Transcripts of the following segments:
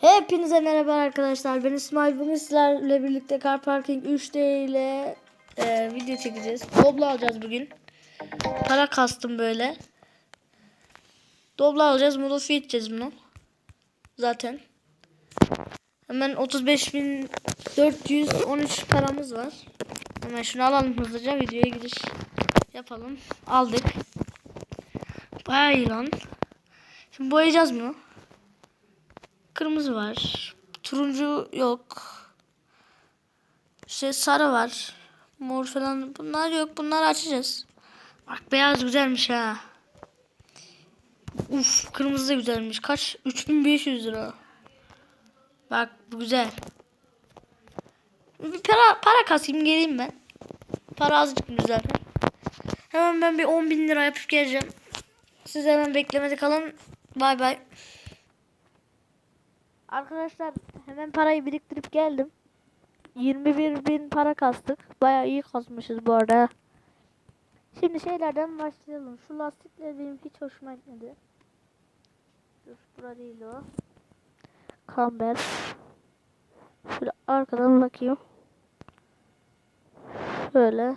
Hepinize merhaba arkadaşlar. Ben İsmail. Bugün sizlerle birlikte Car Parking 3D ile e, video çekeceğiz. Doblo alacağız bugün. Para kastım böyle. Doblo alacağız. Modifiye edeceğiz bunu. Zaten. Hemen 35.413 paramız var. Hemen şunu alalım hızlıca. Videoya giriş yapalım. Aldık. Bayağı iyi lan. Şimdi boyayacağız bunu. Kırmızı var. Turuncu yok. İşte sarı var. Mor falan. Bunlar yok. Bunları açacağız. Bak beyaz güzelmiş ha. Uf kırmızı da güzelmiş. Kaç? 3500 lira. Bak bu güzel. Bir para, para kasayım geleyim ben. Para az çıkmış zaten. Hemen ben bir 10 bin lira yapıp geleceğim. Siz hemen beklemede kalın. Bay bay. Arkadaşlar hemen parayı biriktirip geldim. 21 bin para kastık. Baya iyi kasmışız bu arada. Şimdi şeylerden başlayalım. Şu lastikler benim hiç hoşuma gitmedi. Dur bura değil o. Kamber. Şöyle arkadan bakayım. Şöyle.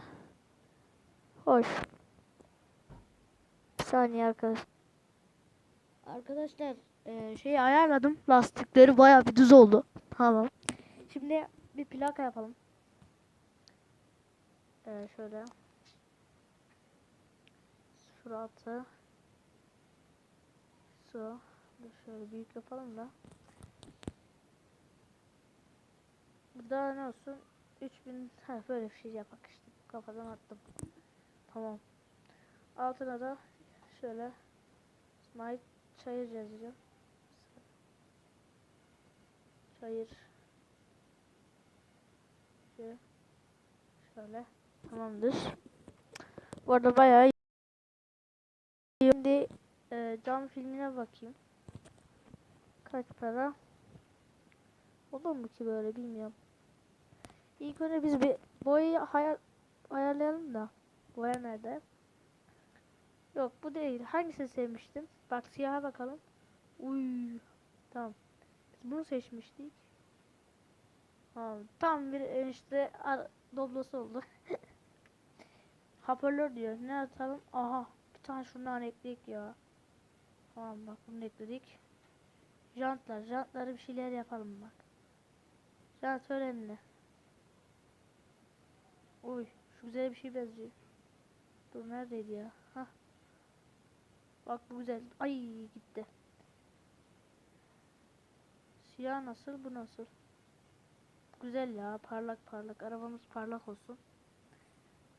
Hoş. Bir saniye arkadaşlar. Arkadaşlar e, şeyi ayarladım. Lastikleri baya bir düz oldu. Tamam. Şimdi bir plaka yapalım. E, şöyle. Suratı. Su. Dur şöyle büyük yapalım da. Burada ne olsun? 3000 ha böyle bir şey yapak işte. Kafadan attım. Tamam. Altına da şöyle Smite çayır yazacağım. Çayır. Şöyle. Şöyle. Tamamdır. Bu arada bayağı. Şimdi e, cam filmine bakayım. Kaç para? Olur mu ki böyle bilmiyorum. İlk önce biz bir boyayı hayal ayarlayalım da. Boya nerede? Yok bu değil. Hangisini sevmiştim? Bak siyaha bakalım. Uy. Tamam. Bunu seçmiştik. Tam bir işte ar- doblosu oldu. Hoparlör diyor. Ne atalım? Aha. Bir tane şundan ekledik ya. Tamam bak bunu ekledik. Jantlar. Jantları bir şeyler yapalım bak. Jant önemli. Uy. Şu güzel bir şey benziyor. Dur neredeydi ya? Hah. Bak bu güzel. Ay gitti. Siyah nasıl? Bu nasıl? Güzel ya. Parlak parlak. Arabamız parlak olsun.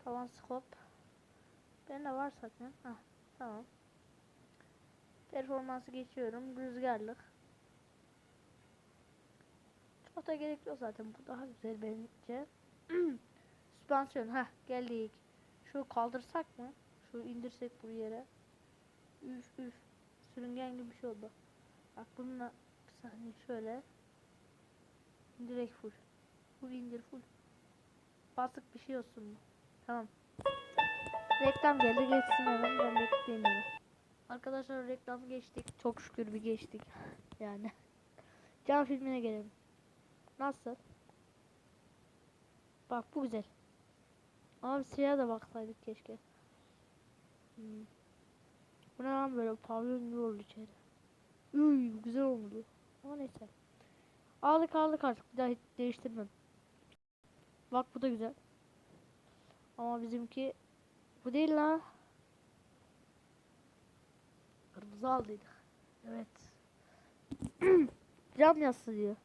Tavan skop. Bende var zaten. Hah. Tamam. Performansı geçiyorum. Rüzgarlık. Çok da gerek yok zaten. Bu daha güzel bence. Süspansiyon. Heh geldik. Şu kaldırsak mı? Şu indirsek bu yere. Üf üf. Sürüngen gibi bir şey oldu. Bak bununla saniye şöyle. Direkt full. Full indir full. Basık bir şey olsun. Tamam. Reklam geldi geçsin hemen ben bekleyemiyorum. Arkadaşlar reklam geçtik. Çok şükür bir geçtik. Yani. Can filmine gelelim. Nasıl? Bak bu güzel. Ama bir siyah da baksaydık keşke. Hmm. Bu ne lan böyle pavyon gibi oldu içeri. Üy güzel oldu. Ama neyse. Aldık aldık artık bir daha hiç değiştirmem. Bak bu da güzel. Ama bizimki bu değil la. Kırmızı aldıydık. Evet. Cam yazsı diyor.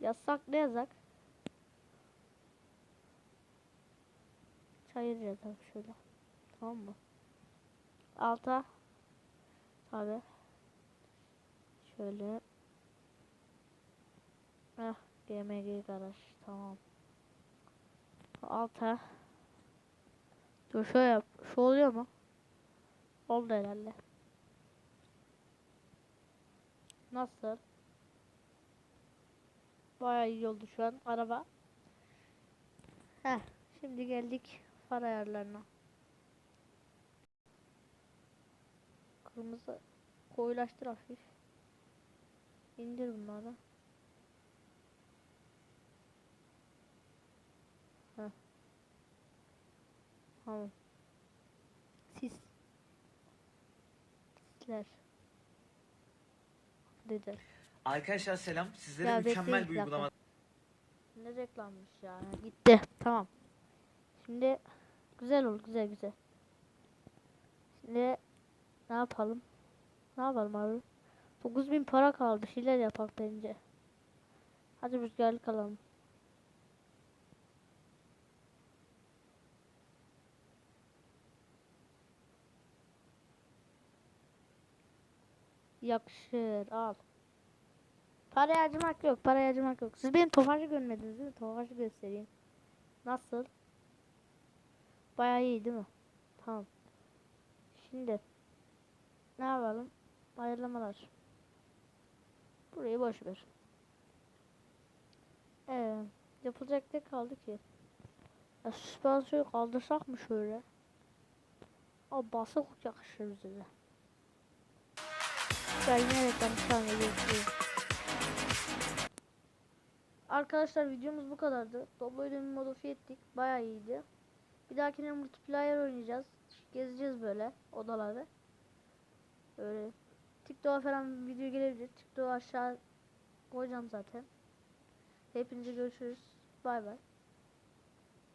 Yazsak ne yazak? Çayır yazalım şöyle. Tamam mı? Alta tabi şöyle Heh, GMG garaj tamam. Alta. Dur şöyle yap şu oluyor mu? Oldu herhalde. Nasıl? Bayağı iyi oldu şu an araba. Heh, şimdi geldik far ayarlarına. Kırmızı koyulaştır hafif. İndir bunları. Heh. Tamam. Sis. Sisler. Dedi. Arkadaşlar selam. Sizlere Ya mükemmel bir dakika. uygulama Ne reklammış ya. Gitti. Tamam. Şimdi güzel ol güzel güzel. Şimdi ne yapalım? Ne yapalım abi? 9000 para kaldı. Şeyler yapak bence. Hadi rüzgarlık alalım. Yakışır. Al. Para harcamak yok. Para harcamak yok. Siz benim tofaşı görmediniz değil mi? Tofaşı göstereyim. Nasıl? Bayağı iyi değil mi? Tamam. Şimdi ne yapalım? Ayarlamalar. Burayı boş ver. Ee, yapılacak ne kaldı ki? Ya süspansiyon kaldırsak mı şöyle? Aa basık yakışır bize Ya yine reklam saniye bekliyorum. Arkadaşlar videomuz bu kadardı. Doblo'yu da modifiye ettik. Bayağı iyiydi. Bir dahakine multiplayer oynayacağız. Gezeceğiz böyle odaları. Böyle TikTok'a falan video gelebilir. TikTok'u aşağı koyacağım zaten. Hepinize görüşürüz. Bay bay.